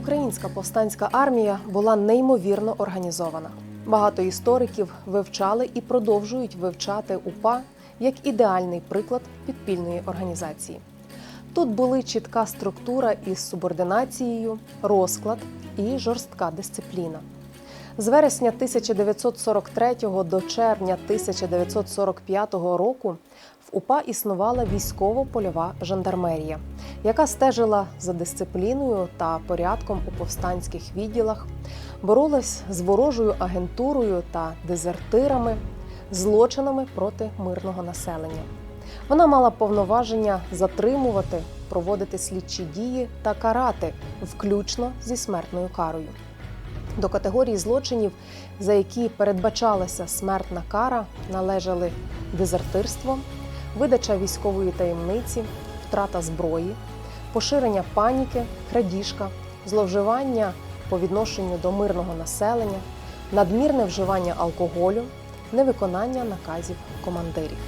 Українська повстанська армія була неймовірно організована. Багато істориків вивчали і продовжують вивчати УПА як ідеальний приклад підпільної організації. Тут були чітка структура із субординацією, розклад і жорстка дисципліна. З вересня 1943 до червня 1945 року в УПА існувала військово-польова жандармерія, яка стежила за дисципліною та порядком у повстанських відділах, боролась з ворожою агентурою та дезертирами, злочинами проти мирного населення. Вона мала повноваження затримувати, проводити слідчі дії та карати, включно зі смертною карою. До категорії злочинів, за які передбачалася смертна кара, належали дезертирство, видача військової таємниці, втрата зброї, поширення паніки, крадіжка, зловживання по відношенню до мирного населення, надмірне вживання алкоголю, невиконання наказів командирів.